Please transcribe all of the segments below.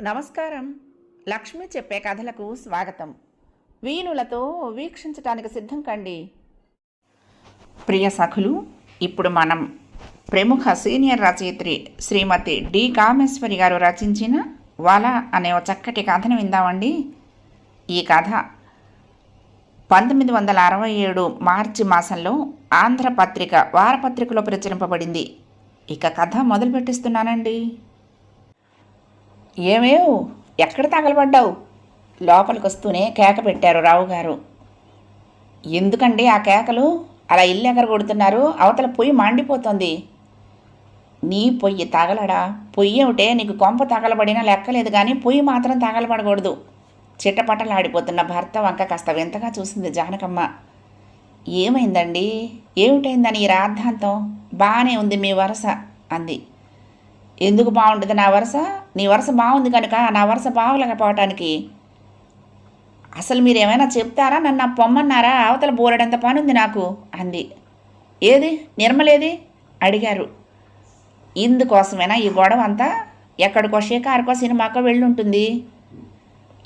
నమస్కారం. లక్ష్మి చెప్పే కథలకు స్వాగతం. వీణులతో వీక్షించటానికి సిద్ధం కండి. ప్రియ సఖులు ఇప్పుడు మనం ప్రముఖ సీనియర్ రచయిత్రి శ్రీమతి డి. కామేశ్వరి గారు రచించిన వల అనే ఒక చక్కటి కథను విందామండి. ఈ కథ పంతొమ్మిది వందల అరవై ఏడు మార్చి మాసంలో ఆంధ్రపత్రిక వారపత్రికలో ప్రచురింపబడింది. ఇక కథ మొదలు పెట్టిస్తున్నానండి ఏమేవ్? ఎక్కడ తగలబడ్డావు? లోపలికి వస్తూనే కేక పెట్టారు రావు గారు. ఎందుకండి ఆ కేకలు? అలా ఇల్లు ఎగర కొడుతున్నారు అవతల పొయ్యి మండిపోతుంది. నీ పొయ్యి తగలడా? పొయ్యి ఒకటే నీకు కొంప తగలబడినా లెక్కలేదు కానీ పొయ్యి మాత్రం తగలబడకూడదు. చిట్టపట్టలాడిపోతున్న భర్త వంక కాస్త వింతగా చూసింది జానకమ్మ. ఏమైందండి? ఏమిటైందని ఈ రాద్ధాంతం? బాగానే ఉంది మీ వరస అంది. ఎందుకు బాగుంటుంది నా వరుస? నీ వరుస బాగుంది కనుక నా వరుస బాగలేకపోవటానికి అసలు మీరు ఏమైనా చెప్తారా? నన్ను పొమ్మన్నారా? అవతల బోలెడంత పని ఉంది నాకు అంది. ఏది? నిర్మలేది అడిగారు. ఇందుకోసమేనా ఈ గొడవ అంతా ఎక్కడికో షికారుకో సినిమాకో వెళ్ళుంటుంది.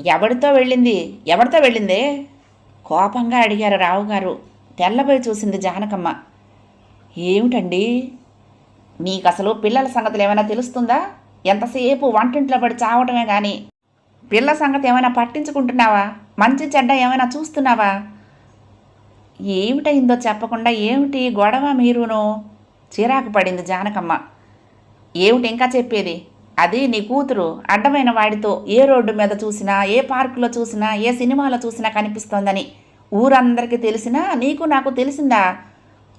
ఎవరితో వెళ్ళింది? ఎవరితో వెళ్ళిందే? కోపంగా అడిగారు రావు గారు తెల్లబోయి చూసింది జానకమ్మ. ఏమిటండి? నీకు అసలు పిల్లల సంగతులు ఏమైనా తెలుస్తుందా? ఎంతసేపు వంటింట్లో పడి చావటమే కానీ పిల్ల సంగతి ఏమైనా పట్టించుకుంటున్నావా? మంచి చెడ్డ ఏమైనా చూస్తున్నావా? ఏమిటైందో చెప్పకుండా ఏమిటి గొడవ మీరును? చిరాకు పడింది జానకమ్మ. ఏమిటి ఇంకా చెప్పేది? అది నీ కూతురు అడ్డమైన వాడితో ఏ రోడ్డు మీద చూసినా ఏ పార్కులో చూసినా ఏ సినిమాలో చూసినా కనిపిస్తోందని. ఊరందరికీ తెలిసినా నీకు నాకు తెలిసిందా?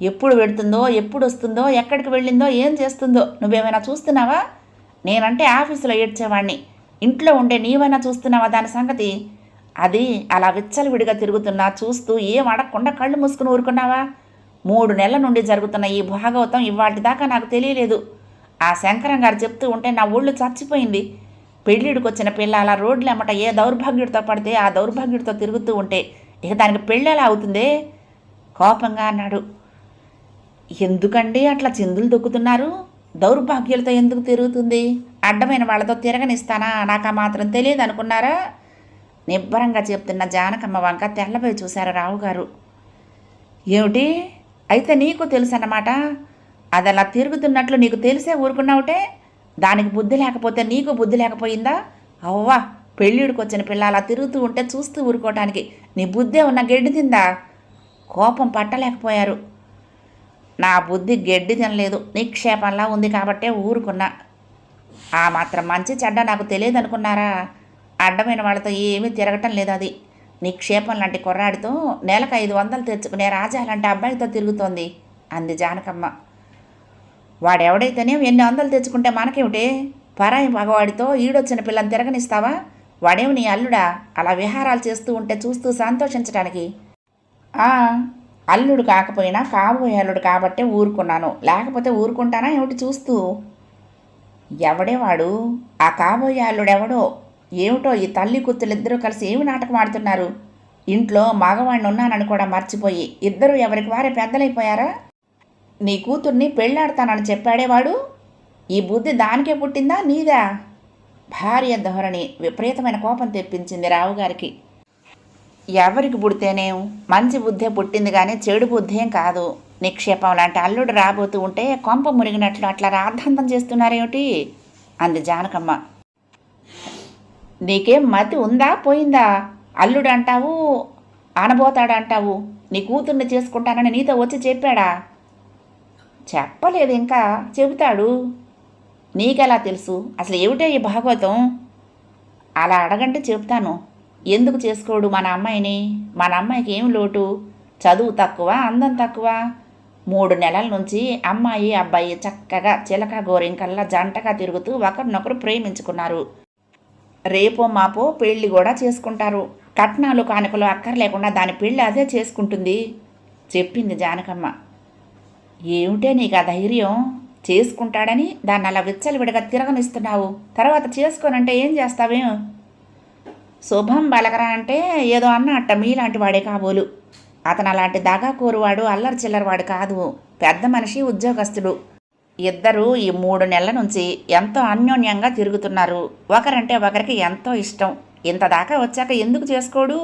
ఎప్పుడు పెడుతుందో ఎప్పుడు వస్తుందో ఎక్కడికి వెళ్ళిందో ఏం చేస్తుందో నువ్వేమైనా చూస్తున్నావా? నేనంటే ఆఫీసులో ఏడ్చేవాణ్ణి. ఇంట్లో ఉండే నీవైనా చూస్తున్నావా దాని సంగతి? అది అలా విచ్చలవిడిగా తిరుగుతున్నా చూస్తూ ఏం అడగకుండా కళ్ళు మూసుకుని ఊరుకున్నావా? మూడు నెలల నుండి జరుగుతున్న ఈ భాగవతం ఇవాటి దాకా నాకు తెలియలేదు. ఆ శంకరం గారు చెప్తూ ఉంటే నా ఒళ్ళు చచ్చిపోయింది. పెళ్ళిడికి వచ్చిన పిల్ల అలా రోడ్లు ఎమ్మట ఏ దౌర్భాగ్యుడితో పడితే ఆ దౌర్భాగ్యుడితో తిరుగుతూ ఉంటే ఇక దానికి పెళ్ళి ఎలా అవుతుందే? కోపంగా అన్నాడు. ఎందుకండి అట్లా చిందులు దొక్కుతున్నారు? దౌర్భాగ్యులతో ఎందుకు తిరుగుతుంది? అడ్డమైన వాళ్ళతో తిరగనిస్తానా? నాకు ఆ మాత్రం తెలియదు అనుకున్నారా? నిబ్బరంగా చెప్తున్న జానకమ్మ వంక తెల్లపై చూశారు రావు గారు ఏమిటి? అయితే నీకు తెలుసు అన్నమాట అది అలా తిరుగుతున్నట్లు నీకు తెలిసే ఊరుకున్నావుటే? దానికి బుద్ధి లేకపోతే నీకు బుద్ధి లేకపోయిందా? అవ్వా పెళ్ళిడికి వచ్చిన పిల్ల అలా తిరుగుతూ ఉంటే చూస్తూ ఊరుకోవటానికి నీ బుద్ధే ఉన్న గెడ్డి తిందా? కోపం పట్టలేకపోయారు. నా బుద్ధి గడ్డి తినలేదు నిక్షేపంలా ఉంది కాబట్టే ఊరుకున్నా. ఆ మాత్రం మంచి చెడ్డ నాకు తెలియదు అనుకున్నారా అడ్డమైన వాళ్ళతో ఏమీ తిరగటం లేదు అది. నిక్షేపం లాంటి కుర్రాడితో నెలకు ఐదు వందలు తెచ్చుకునే రాజా లాంటి అబ్బాయితో తిరుగుతోంది అంది జానకమ్మ. వాడెవడైతేనే ఎన్ని వందలు తెచ్చుకుంటే మనకేమిటి? పరాయి మగవాడితో ఈడొచ్చిన పిల్లని తిరగనిస్తావా? వాడేమి నీ అల్లుడా? అలా విహారాలు చేస్తూ ఉంటే చూస్తూ సంతోషించడానికి అల్లుడు కాకపోయినా కాబోయే అల్లుడు కాబట్టే ఊరుకున్నాను. లేకపోతే ఊరుకుంటానా ఏమిటి చూస్తూ? ఎవడే వాడు ఆ కాబోయే అల్లుడెవడో? ఏమిటో ఈ తల్లి కూతులిద్దరూ కలిసి ఏమి నాటకం ఆడుతున్నారు? ఇంట్లో మగవాడిని ఉన్నానని కూడా మర్చిపోయి ఇద్దరు ఎవరికి వారే పెద్దలైపోయారా? నీ కూతుర్ని పెళ్ళాడతానని చెప్పాడేవాడు ఈ బుద్ధి దానికే పుట్టిందా? నీదా? భార్య ధోరణి విపరీతమైన కోపం తెప్పించింది రావుగారికి. ఎవరికి పుడితేనేం మంచి బుద్ధే పుట్టింది కానీ చెడు బుద్ధేం కాదు. నిక్షేపం లాంటి అల్లుడు రాబోతూ ఉంటే కొంప మునిగినట్లు అట్లా రాద్ధాంతం చేస్తున్నారేమిటి? అంది జానకమ్మ. నీకేం మతి ఉందా? పోయిందా? అల్లుడు అంటావు ఆనబోతాడు అంటావు నీ కూతుర్ని చేసుకుంటానని నీతో వచ్చి చెప్పాడా? చెప్పలేదు ఇంకా. చెబుతాడు. నీకెలా తెలుసు? అసలు ఏమిటే ఈ భాగవతం? అలా అడగంటే చెప్తాను ఎందుకు చేసుకోడు మన అమ్మాయిని? మన అమ్మాయికి ఏం లోటు? చదువు తక్కువ అందం తక్కువ. మూడు నెలల నుంచి అమ్మాయి అబ్బాయి చక్కగా చిలక గోరింకల్లా జంటగా తిరుగుతూ ఒకరినొకరు ప్రేమించుకున్నారు. రేపో మాపో పెళ్ళి కూడా చేసుకుంటారు. కట్నాలు కానుకలు అక్కర్లేకుండా దాని పెళ్ళి అదే చేసుకుంటుంది. చెప్పింది జానకమ్మ. ఏమిటే నీకు ఆ ధైర్యం? చేసుకుంటాడని దాన్ని అలా విచ్చలవిడిగా తిరగనిస్తున్నావు. తర్వాత చేసుకోనంటే ఏం చేస్తావేం? శుభం బలగరా అంటే ఏదో అన్నట్ట మీలాంటి వాడే కాబోలు. అతను అలాంటి దగా కోరువాడు అల్లరి చిల్లరవాడు కాదు. పెద్ద మనిషి ఉద్యోగస్తుడు. ఇద్దరూ ఈ మూడు నెలల నుంచి ఎంతో అన్యోన్యంగా తిరుగుతున్నారు. ఒకరంటే ఒకరికి ఎంతో ఇష్టం. ఇంత దాకా వచ్చాక ఎందుకు చేసుకోడు?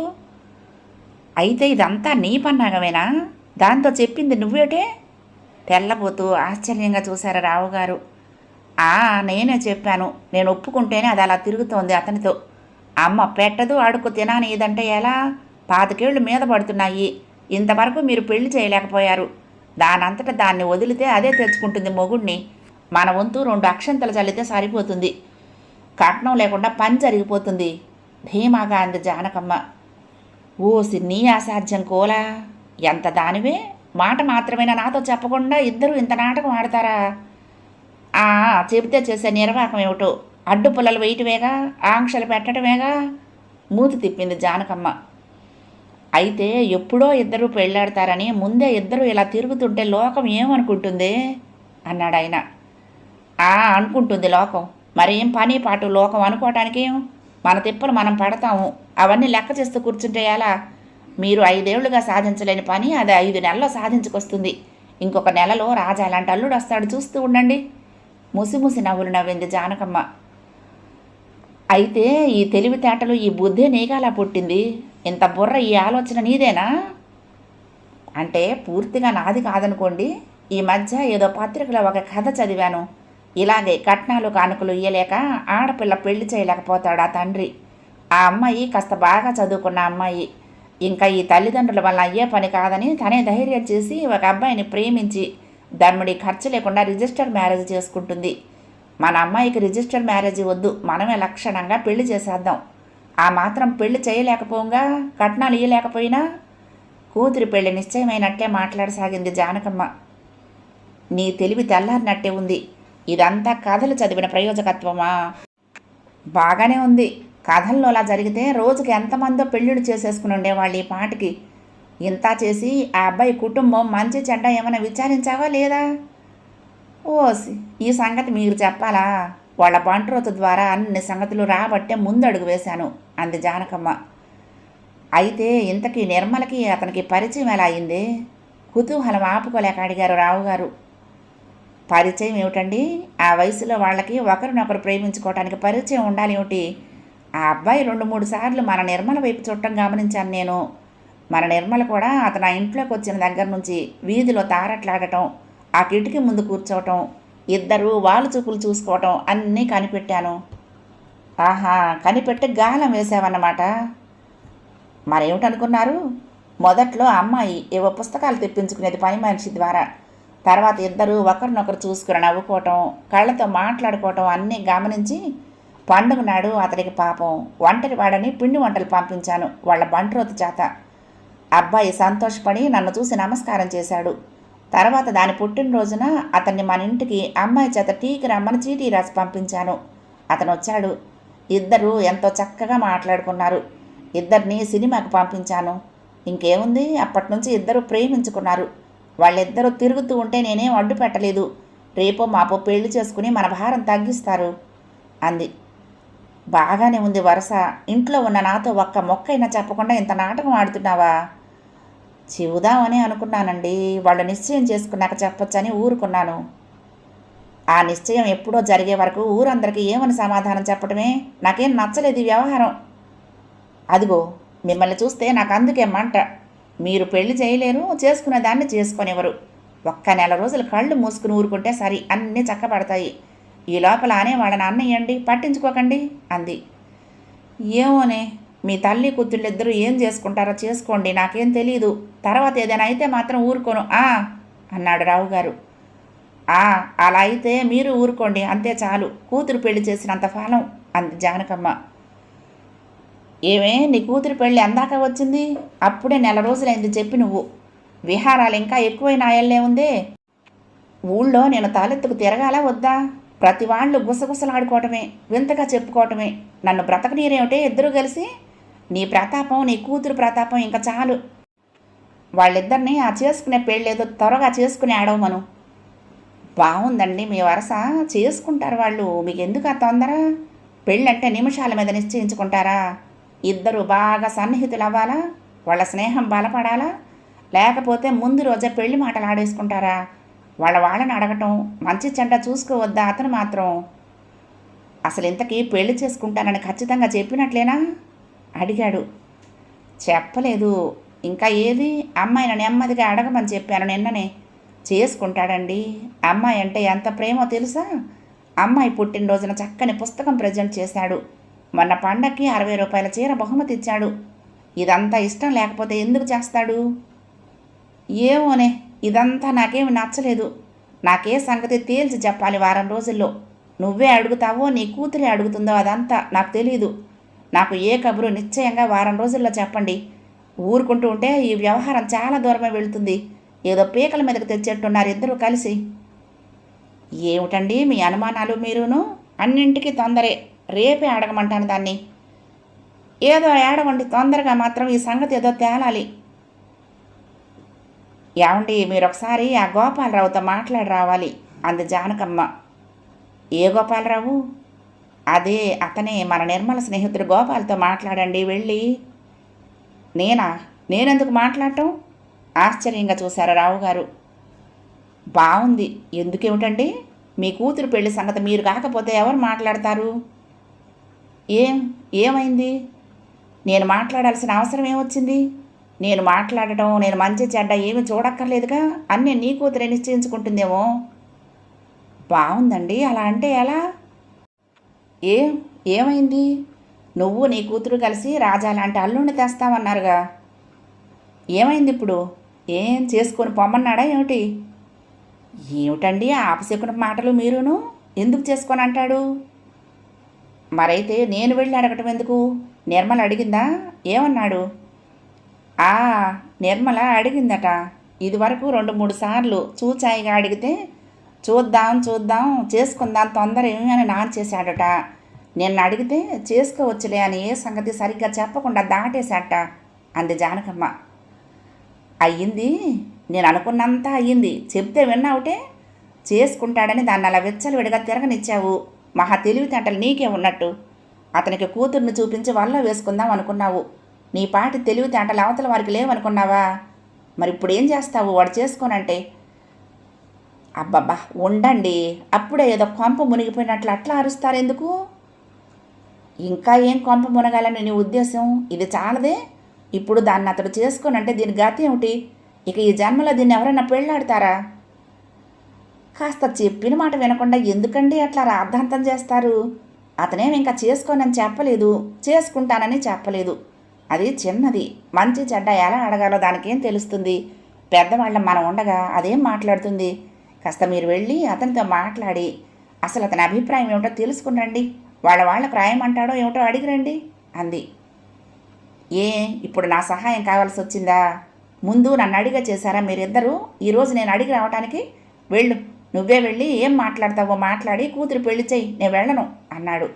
అయితే ఇదంతా నీ పన్నాగమేనా? దాంతో చెప్పింది నువ్వేటే? తెల్లబోతూ ఆశ్చర్యంగా చూశారు రావు గారు ఆ నేనే చెప్పాను. నేను ఒప్పుకుంటేనే అది అలా తిరుగుతోంది అతనితో. అమ్మ పెట్టదు అడుక్కు తినాని ఇదంటే ఎలా? పాతికేళ్ళు మీద పడుతున్నాయి. ఇంతవరకు మీరు పెళ్ళి చేయలేకపోయారు. దానంతట దాన్ని వదిలితే అదే తెచ్చుకుంటుంది మొగుణ్ణి. మన వంతు రెండు అక్షంతలు చల్లితే సరిపోతుంది. కట్నం లేకుండా పని జరిగిపోతుంది. ధీమాగా అంది జానకమ్మ. ఓసి నీ అసాధ్యం కోలా. ఎంత దానివే? మాట మాత్రమేనా నాతో చెప్పకుండా ఇద్దరు ఇంత నాటకం ఆడతారా? చెబితే చేసే నిర్వాహకం ఏమిటో? అడ్డు పుల్లలు వేయటమేగా ఆంక్షలు పెట్టడమేగా మూతి తిప్పింది జానకమ్మ. అయితే ఎప్పుడో ఇద్దరు పెళ్ళాడతారని ముందే ఇద్దరు ఇలా తిరుగుతుంటే లోకం ఏమనుకుంటుంది? అన్నాడు ఆయన. ఆ అనుకుంటుంది లోకం. మరేం పని పాటు లోకం అనుకోవటానికి మన తిప్పలు మనం పడతాము. అవన్నీ లెక్క చేస్తూ కూర్చుంటే ఎలా? మీరు ఐదేళ్ళుగా సాధించలేని పని అది ఐదు నెలల్లో సాధించుకొస్తుంది. ఇంకొక నెలలో రాజా లాంటి అల్లుడు వస్తాడు చూస్తూ ఉండండి. ముసిముసి నవ్వులు నవ్వింది జానకమ్మ. అయితే ఈ తెలివితేటలు ఈ బుద్ధే నీకలా పుట్టింది. ఇంత బుర్ర ఈ ఆలోచన నీదేనా? అంటే పూర్తిగా నాది కాదనుకోండి. ఈ మధ్య ఏదో పత్రికలో ఒక కథ చదివాను. ఇలాగే కట్నాలు కానుకలు ఇయ్యలేక ఆడపిల్ల పెళ్ళి చేయలేకపోతాడు ఆ తండ్రి. ఆ అమ్మాయి కాస్త బాగా చదువుకున్న అమ్మాయి. ఇంకా ఈ తల్లిదండ్రుల వల్ల అయ్యే పని కాదని తనే ధైర్యం చేసి ఒక అబ్బాయిని ప్రేమించి ధర్ముడి ఖర్చు లేకుండా రిజిస్టర్ మ్యారేజ్ చేసుకుంటుంది. మన అమ్మాయికి రిజిస్టర్ మ్యారేజ్ వద్దు మనమే లక్షణంగా పెళ్ళి చేసేద్దాం. ఆ మాత్రం పెళ్ళి చేయలేకపోగా కట్నాలు ఇయ్యలేకపోయినా? కూతురి పెళ్ళి నిశ్చయమైనట్టే మాట్లాడసాగింది జానకమ్మ. నీ తెలివి తెల్లారినట్టే ఉంది. ఇదంతా కథలు చదివిన ప్రయోజకత్వమా? బాగానే ఉంది. కథల్లో అలా జరిగితే రోజుకి ఎంతమందో పెళ్ళిళ్ళు చేసేసుకుని ఉండేవాళ్ళు ఈ పాటికి. ఇంత చేసి ఆ అబ్బాయి కుటుంబం మంచి చెడ్డ ఏమైనా విచారించావా లేదా? ఓసి ఈ సంగతి మీరు చెప్పాలా? వాళ్ళ బంట్రోతు ద్వారా అన్ని సంగతులు రాబట్టే ముందడుగు వేశాను అంది జానకమ్మ. అయితే ఇంతకీ నిర్మలకి అతనికి పరిచయం ఎలా అయింది? కుతూహలం ఆపుకోలేక అడిగారు రావుగారు. పరిచయం ఏమిటండి? ఆ వయసులో వాళ్ళకి ఒకరినొకరు ప్రేమించుకోవటానికి పరిచయం ఉండాలి ఏమిటి? ఆ అబ్బాయి రెండు మూడు సార్లు మన నిర్మల వైపు చుట్టం గమనించాను నేను. మన నిర్మల కూడా అతను ఆ ఇంట్లోకి వచ్చిన దగ్గర నుంచి వీధిలో తారట్లాడటం ఆ కిటికీ ముందు కూర్చోవటం ఇద్దరు వాళ్ళు చూపులు చూసుకోవటం అన్నీ కనిపెట్టాను. ఆహా కనిపెట్టి గాలం వేసావన్నమాట మరేమిటనుకున్నారు? మొదట్లో అమ్మాయి ఏవో పుస్తకాలు తెప్పించుకునేది పని మనిషి ద్వారా. తర్వాత ఇద్దరు ఒకరినొకరు చూసుకుని నవ్వుకోవటం కళ్ళతో మాట్లాడుకోవటం అన్నీ గమనించి పండుగ నాడు అతడికి పాపం. ఒంటరి వాడని పిండి వంటలు పంపించాను వాళ్ళ బంట్రోతు చేత. అబ్బాయి సంతోషపడి నన్ను చూసి నమస్కారం చేశాడు. తర్వాత దాని పుట్టినరోజున అతన్ని మన ఇంటికి అమ్మాయి చేత టీకి రమ్మని చీటీ రాసి పంపించాను. అతను వచ్చాడు ఇద్దరు ఎంతో చక్కగా మాట్లాడుకున్నారు. ఇద్దరిని సినిమాకి పంపించాను. ఇంకేముంది? అప్పటి నుంచి ఇద్దరు ప్రేమించుకున్నారు. వాళ్ళిద్దరూ తిరుగుతూ ఉంటే నేనేం అడ్డు పెట్టలేదు. రేపో మాపో పెళ్ళి చేసుకుని మన భారం తగ్గిస్తారు అంది. బాగానే ఉంది వరుస. ఇంట్లో ఉన్న నాతో ఒక్క మొక్కైనా చెప్పకుండా ఇంత నాటకం ఆడుతున్నావా? చెబుదామని అనుకున్నానండి. వాళ్ళు నిశ్చయం చేసుకున్నాక చెప్పొచ్చని ఊరుకున్నాను. ఆ నిశ్చయం ఎప్పుడో జరిగే వరకు ఊరందరికీ ఏమని సమాధానం చెప్పడమే నాకేం నచ్చలేదు ఈ వ్యవహారం. అదిగో మిమ్మల్ని చూస్తే నాకు అందుకే మంట. మీరు పెళ్ళి చేయలేరు చేసుకునే దాన్ని చేసుకొనివ్వరు. ఒక్క నెల రోజులు కళ్ళు మూసుకుని ఊరుకుంటే సరి అన్నీ చక్కబడతాయి. ఈ లోపల అనే వాళ్ళని అన్నయ్యండి పట్టించుకోకండి అంది. ఏమోనే మీ తల్లి కూతుళ్ళిద్దరూ ఏం చేసుకుంటారో చేసుకోండి నాకేం తెలియదు తర్వాత ఏదైనా అయితే మాత్రం ఊరుకోను. ఆ అన్నాడు రావు గారు ఆ అలా అయితే మీరు ఊరుకోండి అంతే చాలు. కూతురు పెళ్ళి చేసినంత ఫలం అంది జానకమ్మ. ఏమే నీ కూతురు పెళ్ళి అందాక వచ్చింది? అప్పుడే నెల రోజులైంది చెప్పి నువ్వు. విహారాలు ఇంకా ఎక్కువైన ఆయల్లే ఉందే. ఊళ్ళో నేను తలెత్తుకు తిరగాలా వద్దా? ప్రతి వాళ్ళు గుసగుసలాడుకోవటమే వింతగా చెప్పుకోవటమే. నన్ను బ్రతకనీరేమిటే ఇద్దరూ కలిసి? నీ ప్రతాపం నీ కూతురు ప్రతాపం ఇంకా చాలు. వాళ్ళిద్దరిని ఆ చేసుకునే పెళ్ళేదో త్వరగా చేసుకుని ఆడవమను. బాగుందండి మీ వరస. చేసుకుంటారు వాళ్ళు. మీకు ఎందుకు ఆ తొందర? పెళ్ళంటే నిమిషాల మీద నిశ్చయించుకుంటారా? ఇద్దరు బాగా సన్నిహితులు అవ్వాలా వాళ్ళ స్నేహం బలపడాలా? లేకపోతే ముందు రోజే పెళ్ళి మాటలు ఆడేసుకుంటారా? వాళ్ళ వాళ్ళని అడగటం మంచి చెడ్డ చూసుకోవద్దా అతను మాత్రం? అసలు ఇంతకీ పెళ్ళి చేసుకుంటానని ఖచ్చితంగా చెప్పినట్లేనా? అడిగాడు. చెప్పలేదు. ఇంకా ఏది? అమ్మాయిని నెమ్మదిగా అడగమని చెప్పాను నిన్ననే. చేసుకుంటాడండి. అమ్మాయి అంటే ఎంత ప్రేమో తెలుసా? అమ్మాయి పుట్టినరోజున చక్కని పుస్తకం ప్రజెంట్ చేశాడు. మొన్న పండక్కి అరవై రూపాయల చీర బహుమతి ఇచ్చాడు. ఇదంతా ఇష్టం లేకపోతే ఎందుకు చేస్తాడు? ఏమోనే ఇదంతా నాకేమి నచ్చలేదు. నాకే సంగతి తేల్చి చెప్పాలి వారం రోజుల్లో. నువ్వే అడుగుతావో నీ కూతురే అడుగుతుందో అదంతా నాకు తెలియదు నాకు ఏ కబురు నిశ్చయంగా వారం రోజుల్లో చెప్పండి. ఊరుకుంటూ ఉంటే ఈ వ్యవహారం చాలా దూరమే వెళుతుంది. ఏదో పీకల మీదకి తెచ్చేట్టున్నారు ఇద్దరు కలిసి. ఏమిటండి మీ అనుమానాలు మీరును? అన్నింటికీ తొందరే. రేపే అడగమంటాను దాన్ని. ఏదో ఏడవండి తొందరగా మాత్రం ఈ సంగతి ఏదో తేలాలి. ఏమండి మీరు ఒకసారి ఆ గోపాలరావుతో మాట్లాడి రావాలి. అంది జానకమ్మ. ఏ గోపాలరావు? అదే అతనే మన నిర్మల స్నేహితుడు గోపాల్తో మాట్లాడండి వెళ్ళి. నేనా? నేనెందుకు మాట్లాడటం? ఆశ్చర్యంగా చూశారు రావు గారు. బాగుంది ఎందుకేమిటండి? మీ కూతురు పెళ్ళి సంగతి మీరు కాకపోతే ఎవరు మాట్లాడతారు? ఏం? ఏమైంది? నేను మాట్లాడాల్సిన అవసరం ఏమొచ్చింది? నేను మాట్లాడటం నేను మంచి చెడ్డ ఏమి చూడక్కర్లేదుగా? అన్నీ నీ కూతురే నిశ్చయించుకుంటుందేమో? బాగుందండి అలా అంటే ఎలా? ఏం ఏమైంది? నువ్వు నీ కూతురు కలిసి రాజా లాంటి అల్లుడిని తెస్తామన్నారుగా ఏమైంది ఇప్పుడు? ఏం చేసుకొని పొమ్మన్నాడా ఏమిటి? ఏమిటండి ఆ ఆపశకుని మాటలు మీరును? ఎందుకు చేసుకొని అంటాడు? మరైతే నేను వెళ్ళి అడగటం ఎందుకు? నిర్మల అడిగిందా? ఏమన్నాడు? ఆ నిర్మల అడిగిందట. ఇదివరకు రెండు మూడు సార్లు చూచాయిగా అడిగితే చూద్దాం చూద్దాం చేసుకుందాం తొందర ఏమి అని నాన్ చేశాడట. నిన్న అడిగితే చేసుకోవచ్చులే అని ఏ సంగతి సరిగ్గా చెప్పకుండా దాటేశాట అంది జానకమ్మ. అయ్యింది నేను అనుకున్నంత అయ్యింది. చెప్తే విన్నావుటే? చేసుకుంటాడని దాన్ని అలా విచ్చలవిడిగా తిరగనిచ్చావు. మహా తెలివితేటలు నీకే ఉన్నట్టు. అతనికి కూతుర్ని చూపించి వల్ల వేసుకుందాం అనుకున్నావు. నీ పాటి తెలివితేటలు అవతల వారికి లేవనుకున్నావా? మరి ఇప్పుడు ఏం చేస్తావు? వాడు చేసుకోనంటే అబ్బబ్బా ఉండండి. అప్పుడే ఏదో కొంప మునిగిపోయినట్లు అట్లా అరుస్తారెందుకు ఇంకా ఏం కొంప మునగాలని నీ ఉద్దేశం? ఇది చాలదే. ఇప్పుడు దాన్ని అతడు చేసుకోనంటే దీని గతి ఏమిటి? ఇక ఈ జన్మలో దీన్ని ఎవరైనా పెళ్ళాడతారా కాస్త చెప్పిన మాట వినకుండా ఎందుకండి అట్లా రాద్ధాంతం చేస్తారు? అతనేం ఇంకా చేసుకోనని చెప్పలేదు. చేసుకుంటానని చెప్పలేదు. అది చిన్నది. మంచి చెడ్డ ఎలా అడగాలో దానికేం తెలుస్తుంది? పెద్దవాళ్ళం మనం ఉండగా అదేం మాట్లాడుతుంది? కాస్త మీరు వెళ్ళి అతనితో మాట్లాడి అసలు అతని అభిప్రాయం ఏమిటో తెలుసుకుని వాళ్ళ వాళ్ళకు రాయమంటాడో ఏమిటో అడిగిరండి అంది. ఏ ఇప్పుడు నా సహాయం కావాల్సి వచ్చిందా? ముందు నన్ను అడిగా చేశారా మీరిద్దరూ? ఈరోజు నేను అడిగి రావటానికి వెళ్ళు. నువ్వే వెళ్ళి ఏం మాట్లాడతావో మాట్లాడి కూతురు పెళ్ళి చెయ్యి నేను వెళ్ళను అన్నాడు.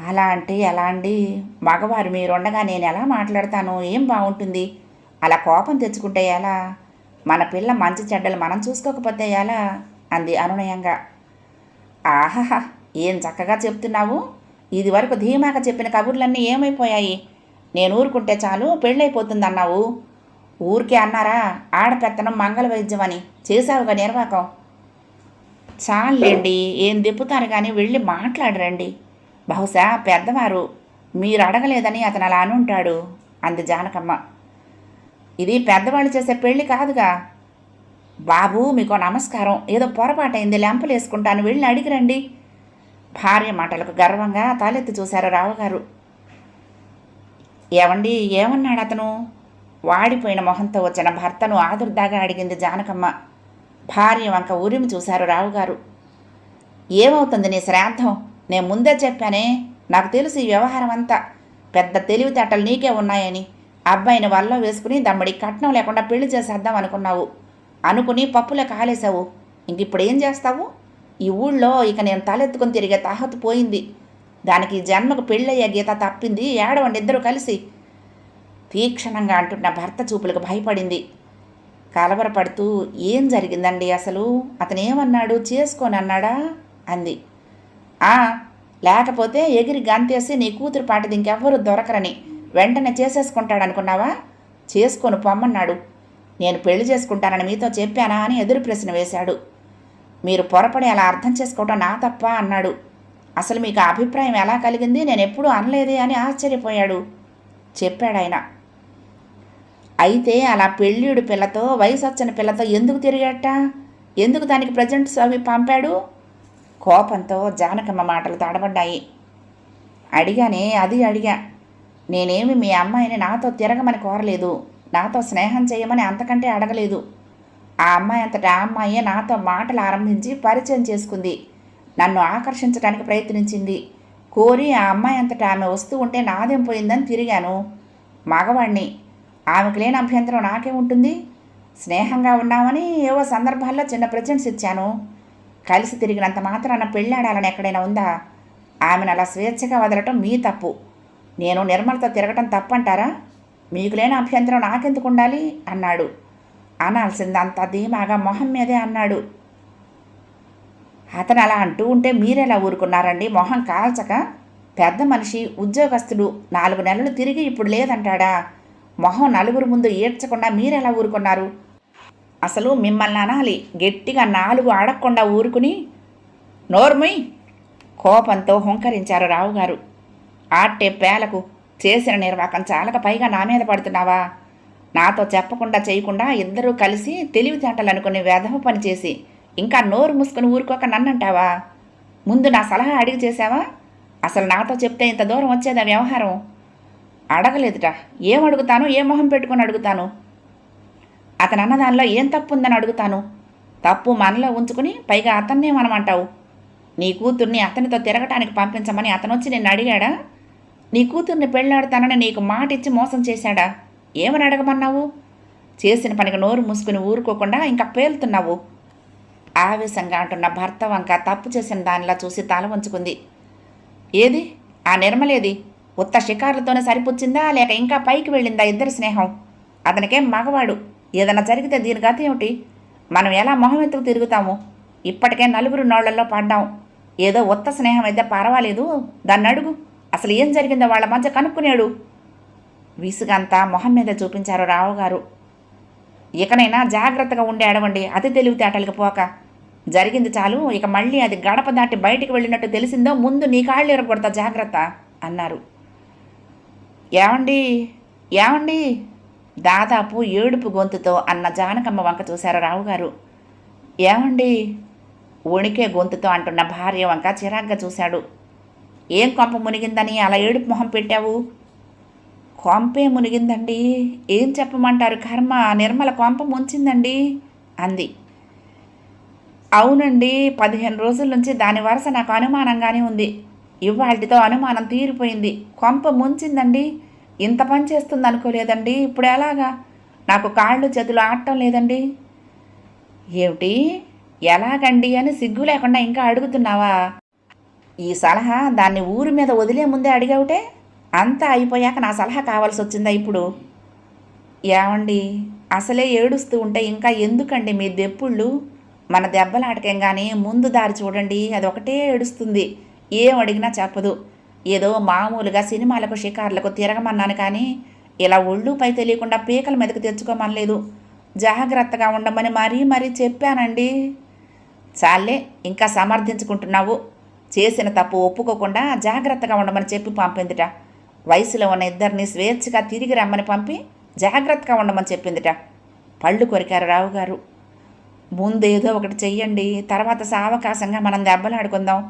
అలా అంటే ఎలా అండి? మగవారు మీరుండగా నేను ఎలా మాట్లాడతాను? ఏం బాగుంటుంది అలా కోపం తెచ్చుకుంటే ఎలా? మన పిల్ల మంచి చెడ్డలు మనం చూసుకోకపోతే ఎలా? అంది అనునయంగా. ఆహాహా ఏం చక్కగా చెప్తున్నావు? ఇది వరకు ధీమాగా చెప్పిన కబుర్లన్నీ ఏమైపోయాయి? నేను ఊరుకుంటే చాలు పెళ్ళైపోతుందన్నావు. ఊరికే అన్నారా? ఆడపెత్తనం మంగళ వైద్యం అని. చేశావుగా నిర్వాకం. చాలండి ఏం దిప్పుతారు కానీ వెళ్ళి మాట్లాడరండి. బహుశా పెద్దవారు మీరు అడగలేదని అతను అలా అనుంటాడు అంది జానకమ్మ. ఇది పెద్దవాళ్ళు చేసే పెళ్ళి కాదుగా. బాబు మీకు నమస్కారం. ఏదో పొరపాటైంది లెంపలు వేసుకుంటాను వెళ్ళి అడిగిరండి. భార్య మాటలకు గర్వంగా తలెత్తి చూశారు రావుగారు. ఏమండి ఏమన్నాడు అతను? వాడిపోయిన మొహంతో వచ్చిన భర్తను ఆదుర్దాగా అడిగింది జానకమ్మ. భార్య వంక ఉరిమి చూశారు రావుగారు. ఏమవుతుంది నీ శ్రాద్ధం? నేను ముందే చెప్పానే. నాకు తెలుసు ఈ వ్యవహారం అంతా పెద్ద తెలివితేటలు నీకే ఉన్నాయని. అబ్బాయిని వల్ల వేసుకుని దమ్మడి కట్నం లేకుండా పెళ్ళి చేసేద్దాం అనుకున్నావు. అనుకుని పప్పులో కాలేశావు. ఇంక ఇప్పుడు ఏం చేస్తావు? ఈ ఊళ్ళో ఇక నేను తలెత్తుకుని తిరిగే తాహతు పోయింది. దానికి జన్మకు పెళ్ళయ్యే గీత తప్పింది ఏడవండి ఇద్దరు కలిసి. తీక్షణంగా అంటున్న భర్త చూపులకు భయపడింది. కలవరపడుతూ ఏం జరిగిందండి అసలు? అతను ఏమన్నాడు చేసుకొని అన్నాడా అంది. ఆ లేకపోతే ఎగిరి గంతేసి నీ కూతురు పాటిది ఇంకెవ్వరూ దొరకరని. వెంటనే చేసేసుకుంటాడనుకున్నావా చేసుకొని పొమ్మన్నాడు. నేను పెళ్ళి చేసుకుంటానని మీతో చెప్పానా అని ఎదురు ప్రశ్న వేశాడు. మీరు పొరపడి అలా అర్థం చేసుకోవటం నా తప్ప అన్నాడు. అసలు మీకు అభిప్రాయం ఎలా కలిగింది? నేను ఎప్పుడూ అనలేదే అని ఆశ్చర్యపోయాడు. చెప్పాడాయన అయితే అలా పెళ్ళిడు పిల్లతో వయసు వచ్చిన పిల్లతో ఎందుకు తిరిగట? ఎందుకు దానికి ప్రజెంట్స్ అవి పంపాడు? కోపంతో జానకమ్మ మాటలు తడబడ్డాయి. అడిగానే అది అడిగా. నేనేమి మీ అమ్మాయిని నాతో తిరగమని కోరలేదు. నాతో స్నేహం చేయమని అంతకంటే అడగలేదు. ఆ అమ్మాయి అంతటా అమ్మాయి అమ్మాయే నాతో మాటలు ఆరంభించి పరిచయం చేసుకుంది. నన్ను ఆకర్షించడానికి ప్రయత్నించింది. కోరి ఆ అమ్మాయి అంతటా ఆమె వస్తూ ఉంటే నాదేం పోయిందని తిరిగాను. మగవాణ్ణి. ఆమెకు లేని అభ్యంతరం నాకేముంటుంది స్నేహంగా ఉన్నామని ఏవో సందర్భాల్లో చిన్న ప్రజెంట్స్ ఇచ్చాను. కలిసి తిరిగినంత మాత్రాన పెళ్ళాడాలని ఎక్కడైనా ఉందా? ఆమెను అలా స్వేచ్ఛగా వదలటం మీ తప్పు. నేను నిర్మలతో తిరగటం తప్పంటారా? మీకు లేని అభ్యంతరం నాకెందుకు ఉండాలి? అన్నాడు. అనాల్సిందంతా ధీమాగా మొహం మీదే అన్నాడు. అతను అలా అంటూ ఉంటే మీరెలా ఊరుకున్నారండి? మొహం కాల్చక? పెద్ద మనిషి ఉద్యోగస్తుడు నాలుగు నెలలు తిరిగి ఇప్పుడు లేదంటాడా? మొహం నలుగురు ముందు ఏడ్చకుండా మీరెలా ఊరుకున్నారు? అసలు మిమ్మల్ని అనాలి. గట్టిగా నాలుగు అడగకుండా ఊరుకుని నోర్ముయ్! కోపంతో హుంకరించారు రావుగారు. ఆట్టే పేలకు చేసిన నిర్వాకం చాలక పైగా నా మీద పడుతున్నావా? నాతో చెప్పకుండా చేయకుండా ఇద్దరూ కలిసి తెలివితేటలు అనుకుని వెధవ పని చేసి ఇంకా నోరు మూసుకుని ఊరుకోక నన్నంటావా? ముందు నా సలహా అడిగి చేశావా? అసలు నాతో చెప్తే ఇంత దూరం వచ్చేదా వ్యవహారం? అడగలేదుట ఏం అడుగుతాను? ఏ మొహం పెట్టుకొని అడుగుతాను? అతను అన్నదానిలో ఏం తప్పు ఉందని అడుగుతాను? తప్పు మనలో ఉంచుకుని పైగా అతన్నే మనమంటావు. నీ కూతుర్ని అతనితో తిరగటానికి పంపించమని అతను వచ్చి నిన్ను అడిగాడా? నీ కూతుర్ని పెళ్ళాడుతానని నీకు మాట ఇచ్చి మోసం చేశాడా? ఏమని అడగమన్నావు? చేసిన పనికి నోరు మూసుకుని ఊరుకోకుండా ఇంకా పేలుతున్నావు. ఆవేశంగా అంటున్న భర్త వంక తప్పు చేసిన దానిలా చూసి తల వంచుకుంది. ఏది? ఆ నిర్మలేది? ఉత్త షికారులతోనే సరిపుచ్చిందా? లేక ఇంకా పైకి వెళ్ళిందా ఇద్దరి స్నేహం? అతనికేం మగవాడు? ఏదైనా జరిగితే దీని గతి ఏమిటి? మనం ఎలా మొహం ఎత్తుకు తిరుగుతాము? ఇప్పటికే నలుగురు నోళ్ళలో పడ్డాం. ఏదో ఉత్త స్నేహం అయితే పర్వాలేదు. దాన్ని అడుగు అసలు ఏం జరిగిందో వాళ్ళ మధ్య కనుక్కునేడు. విసుగంతా మొహం మీద చూపించారు రావు గారు. ఇకనైనా జాగ్రత్తగా ఉండి అడవండి అతి తెలివితేటలకు పోక. జరిగింది చాలు ఇక మళ్ళీ అది గడప దాటి బయటికి వెళ్ళినట్టు తెలిసిందో ముందు నీ కాళ్ళు ఎరగొడతా జాగ్రత్త అన్నారు. ఏమండి? ఏమండి? దాదాపు ఏడుపు గొంతుతో అన్న జానకమ్మ వంక చూశారు రావుగారు ఏమండి? వణికే గొంతుతో అంటున్న భార్య వంక చిరాగ్గా చూశాడు. ఏం కొంప మునిగిందని అలా ఏడుపు మొహం పెట్టావు? కొంపే మునిగిందండి. ఏం చెప్పమంటారు కర్మ? నిర్మల కొంప ముంచిందండి అంది. అవునండి పదిహేను రోజుల నుంచి దాని వరుస నాకు అనుమానంగానే ఉంది. ఇవాళతో అనుమానం తీరిపోయింది. కొంప ముంచిందండి. ఇంత పని చేస్తుంది అనుకోలేదండి ఇప్పుడు ఎలాగా? నాకు కాళ్ళు చేతులు ఆడటం లేదండి. ఏమిటి? ఎలాగండి అని సిగ్గు లేకుండా ఇంకా అడుగుతున్నావా? ఈ సలహా దాన్ని ఊరి మీద వదిలే ముందే అడిగావుటే? అంతా అయిపోయాక నా సలహా కావాల్సి వచ్చిందా ఇప్పుడు? ఏమండి? అసలే ఏడుస్తూ ఉంటే ఇంకా ఎందుకండి మీ దెప్పుళ్ళు? మన దెబ్బలాటకేం కానీ ముందు దారి చూడండి అది ఒకటే ఏడుస్తుంది. ఏం అడిగినా చెప్పదు. ఏదో మామూలుగా సినిమాలకు షికార్లకు తిరగమన్నాను కానీ ఇలా ఒళ్ళు పై తెలియకుండా పీకల మీదకు తెచ్చుకోమనలేదు. జాగ్రత్తగా ఉండమని మరీ మరీ చెప్పానండి. చాలే ఇంకా సమర్థించుకుంటున్నావు. చేసిన తప్పు ఒప్పుకోకుండా జాగ్రత్తగా ఉండమని చెప్పి పంపిందిట. వయసులో ఉన్న ఇద్దరిని స్వేచ్ఛగా తిరిగి రమ్మని పంపి జాగ్రత్తగా ఉండమని చెప్పిందిట. పళ్ళు కొరికారు రావు గారు. ముందు ఏదో ఒకటి చెయ్యండి తర్వాత సావకాశంగా మనం దెబ్బలాడుకుందాం.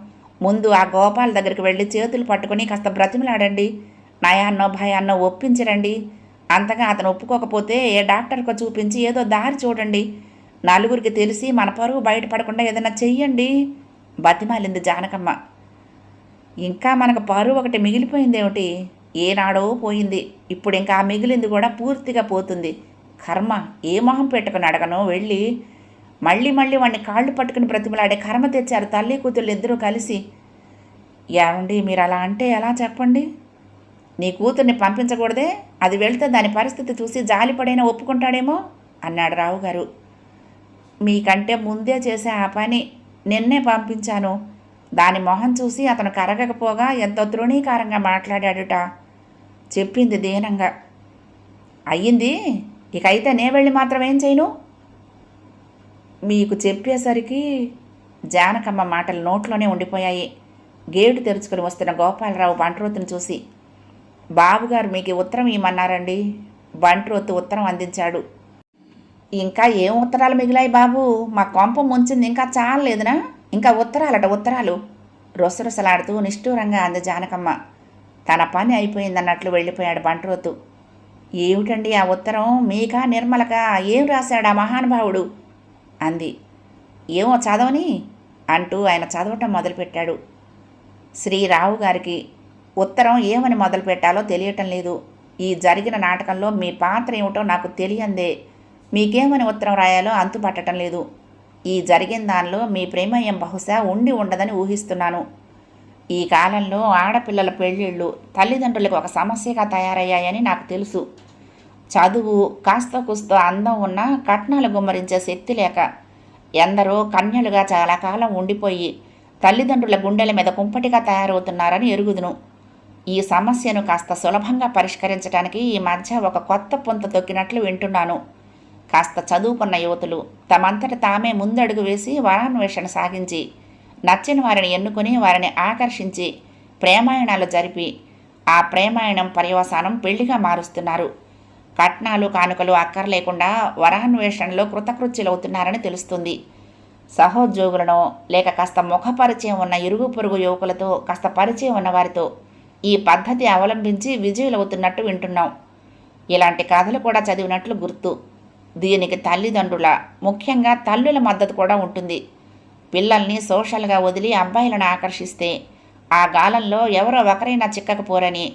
ముందు ఆ గోపాల దగ్గరికి వెళ్ళి చేతులు పట్టుకొని కాస్త బ్రతిమలాడండి. నయాన్నో భయాన్నో ఒప్పించరండి. అంతగా అతను ఒప్పుకోకపోతే ఏ డాక్టర్కో చూపించి ఏదో దారి చూడండి. నలుగురికి తెలిసి మన పరువు బయటపడకుండా ఏదైనా చెయ్యండి. బతిమాలింది జానకమ్మ. ఇంకా మనకు పరు ఒకటి మిగిలిపోయిందేమిటి? ఏనాడో పోయింది. ఇప్పుడు ఇంకా ఆ మిగిలింది కూడా పూర్తిగా పోతుంది. కర్మ ఏ మొహం పెట్టుకుని అడగను వెళ్ళి మళ్ళీ మళ్ళీ వాడిని కాళ్ళు పట్టుకుని బ్రతిమలాడే కర్మ తెచ్చారు తల్లి కూతుళ్ళు ఇద్దరూ కలిసి. ఏమండి మీరు అలా అంటే ఎలా చెప్పండి? నీ కూతుర్ని పంపించకూడదే? అది వెళ్తే దాని పరిస్థితి చూసి జాలిపడైనా ఒప్పుకుంటాడేమో? అన్నాడు రావుగారు. మీకంటే ముందే చేసే ఆ పని నిన్నే పంపించాను. దాని మొహం చూసి అతను కరగకపోగా ఎంతో తృణీకారంగా మాట్లాడాడుట. చెప్పింది దీనంగా. అయ్యింది? ఇకైతే నే వెళ్ళి మాత్రం ఏం చేయను? మీకు చెప్పేసరికి జానకమ్మ మాటలు నోట్లోనే ఉండిపోయాయి. గేటు తెరుచుకుని వస్తున్న గోపాలరావు బంట్రోతుని చూసి బాబుగారు మీకు ఉత్తరం ఇమ్మన్నారండి. బంట్రోతు ఉత్తరం అందించాడు. ఇంకా ఏం ఉత్తరాలు మిగిలాయి బాబు? మా కొంప ముంచింది ఇంకా చాలలేదునా? ఇంకా ఉత్తరాలట ఉత్తరాలు. రొసరొసలాడుతూ నిష్ఠూరంగా అంది జానకమ్మ. తన పని అయిపోయిందన్నట్లు వెళ్ళిపోయాడు బంట్రోతు. ఏమిటండి ఆ ఉత్తరం? మీకా నిర్మలకా? ఏం రాశాడు ఆ మహానుభావుడు? అంది. ఏమో చదవని? అంటూ ఆయన చదవటం మొదలుపెట్టాడు. శ్రీరావు గారికి ఉత్తరం ఏమని మొదలు పెట్టాలో తెలియటం లేదు. ఈ జరిగిన నాటకంలో మీ పాత్ర ఏమిటో నాకు తెలియందే. మీకేమని ఉత్తరం రాయాలో అంతుపట్టడం లేదు. ఈ జరిగిన దానిలో మీ ప్రేమయం బహుశా ఉండి ఉండదని ఊహిస్తున్నాను. ఈ కాలంలో ఆడపిల్లల పెళ్ళిళ్ళు తల్లిదండ్రులకు ఒక సమస్యగా తయారయ్యాయని నాకు తెలుసు. చదువు కాస్త కుస్తో అందం ఉన్న కట్నాలు గుమ్మరించే శక్తి లేక ఎందరో కన్యలుగా చాలా కాలం ఉండిపోయి తల్లిదండ్రుల గుండెల మీద కుంపటిగా తయారవుతున్నారని ఎరుగుదును. ఈ సమస్యను కాస్త సులభంగా పరిష్కరించడానికి ఈ మధ్య ఒక కొత్త పొంత తొక్కినట్లు వింటున్నాను. కాస్త చదువుకున్న యువతులు తమంతట తామే ముందడుగు వేసి వరాన్వేషణ సాగించి నచ్చిన వారిని ఎన్నుకుని వారిని ఆకర్షించి ప్రేమాయణాలు జరిపి ఆ ప్రేమాయణం పర్యవసానం పెళ్ళిగా మారుస్తున్నారు. కట్నాలు కానుకలు అక్కర్లేకుండా వరాన్వేషణలో కృతకృత్యులవుతున్నారని తెలుస్తుంది. సహోద్యోగులను లేక కాస్త ముఖపరిచయం ఉన్న ఇరుగు పొరుగు యువకులతో కాస్త పరిచయం ఉన్నవారితో ఈ పద్ధతి అవలంబించి విజయులవుతున్నట్టు వింటున్నాం. ఇలాంటి కథలు కూడా చదివినట్లు గుర్తు. దీనికి తల్లిదండ్రుల ముఖ్యంగా తల్లుల మద్దతు కూడా ఉంటుంది. పిల్లల్ని సోషల్గా వదిలి అబ్బాయిలను ఆకర్షిస్తే ఆ గాలంలో ఎవరో ఒకరైనా చిక్కకపోరని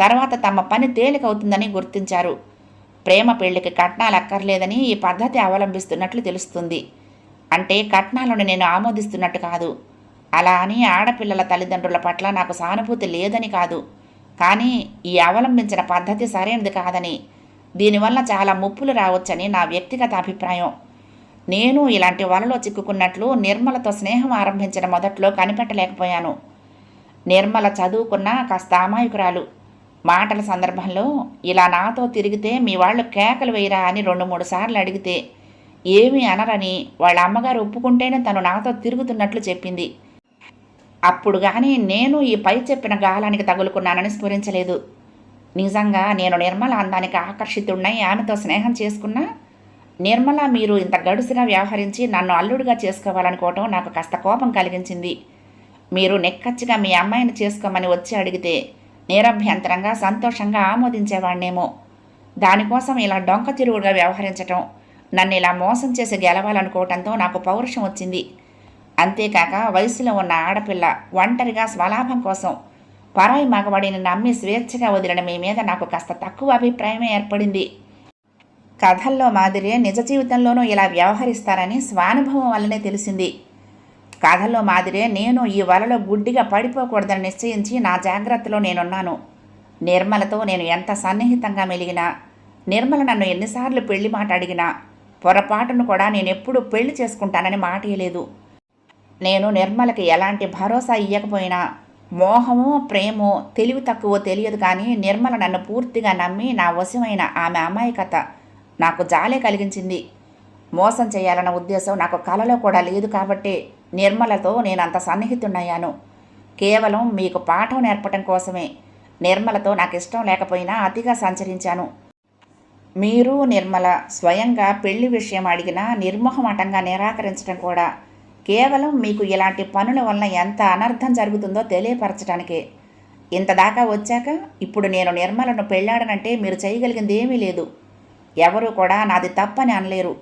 తర్వాత తమ పని తేలికవుతుందని గుర్తించారు. ప్రేమ పెళ్ళికి కట్నాలు అక్కర్లేదని ఈ పద్ధతి అవలంబిస్తున్నట్లు తెలుస్తుంది. అంటే కట్నాలను నేను ఆమోదిస్తున్నట్టు కాదు. అలా అని ఆడపిల్లల తల్లిదండ్రుల పట్ల నాకు సానుభూతి లేదని కాదు. కానీ ఈ అవలంబించిన పద్ధతి సరైనది కాదని దీనివల్ల చాలా ముప్పులు రావచ్చని నా వ్యక్తిగత అభిప్రాయం. నేను ఇలాంటి వలలో చిక్కుకున్నట్లు నిర్మలతో స్నేహం ఆరంభించిన మొదట్లో కనిపెట్టలేకపోయాను. నిర్మల చదువుకున్న కాస్త అమాయకురాలు. మాటల సందర్భంలో ఇలా నాతో తిరిగితే మీ వాళ్ళు కేకలు వేయరా? అని రెండు మూడు సార్లు అడిగితే ఏమీ అనరని వాళ్ళ అమ్మగారు ఒప్పుకుంటేనే తను నాతో తిరుగుతున్నట్లు చెప్పింది. అప్పుడు కానీ నేను ఈ పై చెప్పిన గాలానికి తగులుకున్నానని స్ఫురించలేదు. నిజంగా నేను నిర్మల అందానికి ఆకర్షితుడినై ఆమెతో స్నేహం చేసుకున్నా నిర్మల మీరు ఇంత గడుసుగా వ్యవహరించి నన్ను అల్లుడిగా చేసుకోవాలనుకోవటం నాకు కాస్త కోపం కలిగించింది. మీరు నెక్కచ్చిగా మీ అమ్మాయిని చేసుకోమని వచ్చి అడిగితే నిరభ్యంతరంగా సంతోషంగా ఆమోదించేవాణ్ణేమో. దానికోసం ఇలా డొంక తిరుగుడుగా వ్యవహరించటం నన్ను ఇలా మోసం చేసి గెలవాలనుకోవటంతో నాకు పౌరుషం వచ్చింది. అంతేకాక వయసులో ఉన్న ఆడపిల్ల ఒంటరిగా స్వలాభం కోసం పరాయి మగవాడిని నమ్మి స్వేచ్ఛగా వదిలిన మీ మీద నాకు కాస్త తక్కువ అభిప్రాయమే ఏర్పడింది. కథల్లో మాదిరే నిజ జీవితంలోనూ ఇలా వ్యవహరిస్తారని స్వానుభవం వల్లనే తెలిసింది. కథల్లో మాదిరే నేను ఈ వలలో గుడ్డిగా పడిపోకూడదని నిశ్చయించి నా జాగ్రత్తలో నేనున్నాను. నిర్మలతో నేను ఎంత సన్నిహితంగా మెలిగినా నిర్మల నన్ను ఎన్నిసార్లు పెళ్ళి మాట అడిగినా పొరపాటును కూడా నేను ఎప్పుడూ పెళ్ళి చేసుకుంటానని మాట ఇయలేదు నేను నిర్మలకి ఎలాంటి భరోసా ఇవ్వకపోయినా మోహమో ప్రేమో తెలివి తక్కువ తెలియదు కానీ నిర్మల నన్ను పూర్తిగా నమ్మి నా వశమైన ఆమె అమాయకత నాకు జాలే కలిగించింది. మోసం చేయాలన్న ఉద్దేశం నాకు కలలో కూడా లేదు కాబట్టి నిర్మలతో నేను అంత సన్నిహితున్నయ్యాను కేవలం మీకు పాఠం నేర్పటం కోసమే. నిర్మలతో నాకు ఇష్టం లేకపోయినా అతిగా సంచరించాను. మీరు నిర్మల స్వయంగా పెళ్ళి విషయం అడిగినా నిర్మోహమటంగా నిరాకరించడం కూడా కేవలం మీకు ఇలాంటి పనుల వలన ఎంత అనర్థం జరుగుతుందో తెలియపరచడానికే ఇంతదాకా వచ్చాక ఇప్పుడు నేను నిర్మలను పెళ్ళాడనంటే మీరు చేయగలిగింది ఏమీ లేదు. ఎవరూ కూడా నాది తప్పని అనలేరు.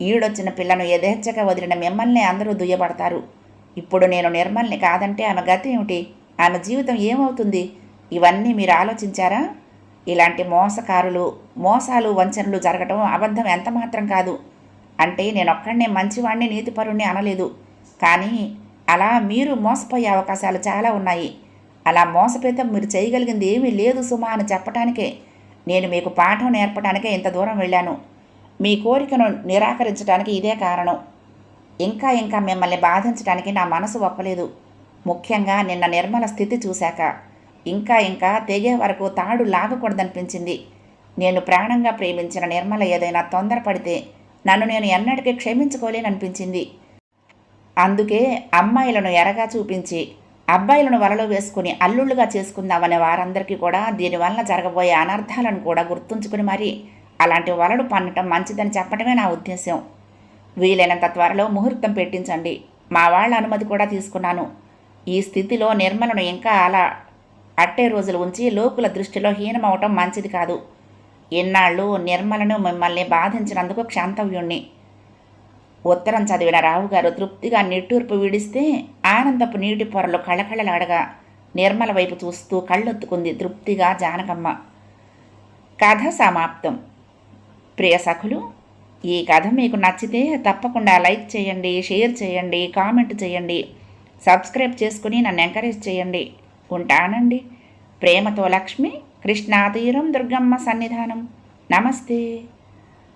ఈడొచ్చిన పిల్లను యథేచ్ఛగా వదిలిన మిమ్మల్ని అందరూ దుయ్యబడతారు. ఇప్పుడు నేను నిర్మల్ని కాదంటే ఆమె గతి ఏమిటి? ఆమె జీవితం ఏమవుతుంది? ఇవన్నీ మీరు ఆలోచించారా? ఇలాంటి మోసకారులు మోసాలు వంచనలు జరగటం అబద్ధం ఎంత మాత్రం కాదు. అంటే నేనొక్కడనే మంచివాణ్ణి నీతిపరుణ్ణి అనలేదు. కానీ అలా మీరు మోసపోయే అవకాశాలు చాలా ఉన్నాయి. అలా మోసపోతే మీరు చేయగలిగింది ఏమీ లేదు సుమా అని చెప్పటానికే. నేను మీకు పాఠం నేర్పడానికే ఇంత దూరం వెళ్ళాను. మీ కోరికను నిరాకరించడానికి ఇదే కారణం. ఇంకా ఇంకా మిమ్మల్ని బాధించడానికి నా మనసు ఒప్పలేదు. ముఖ్యంగా నిన్న నిర్మల స్థితి చూశాక. ఇంకా ఇంకా తెగే వరకు తాడు లాగకూడదనిపించింది. నేను ప్రాణంగా ప్రేమించిన నిర్మల ఏదైనా తొందరపడితే నన్ను నేను ఎన్నటికీ క్షమించుకోలేననిపించింది. అందుకే అమ్మాయిలను ఎరగా చూపించి అబ్బాయిలను వలలో వేసుకుని అల్లుళ్ళుగా చేసుకుందామనే వారందరికీ కూడా దీనివల్ల జరగబోయే అనర్థాలను కూడా గుర్తుంచుకుని మరి అలాంటి వలలు పన్నటం మంచిదని చెప్పడమే నా ఉద్దేశం వీలైనంత త్వరలో ముహూర్తం పెట్టించండి. మా వాళ్ళ అనుమతి కూడా తీసుకున్నాను. ఈ స్థితిలో నిర్మలను ఇంకా అలా అట్టే రోజులు ఉంచి లోకుల దృష్టిలో హీనమవటం మంచిది కాదు. ఇన్నాళ్ళు నిర్మలను మిమ్మల్ని బాధించినందుకు క్షాంతవ్యుణ్ణి. ఉత్తరం చదివిన రావు గారు తృప్తిగా నిట్టూర్పు విడిస్తే ఆనందపు నీటి పొరలు కళకళలాడగా నిర్మల వైపు చూస్తూ కళ్ళొత్తుకుంది తృప్తిగా జానకమ్మ. కథ సమాప్తం. ప్రియ సఖులు ఈ కథ మీకు నచ్చితే తప్పకుండా లైక్ చేయండి షేర్ చేయండి కామెంట్ చేయండి సబ్స్క్రైబ్ చేసుకుని నన్ను ఎంకరేజ్ చేయండి. ఉంటానండి. ప్రేమతో లక్ష్మి కృష్ణాతీరం దుర్గమ్మ సన్నిధానం. నమస్తే.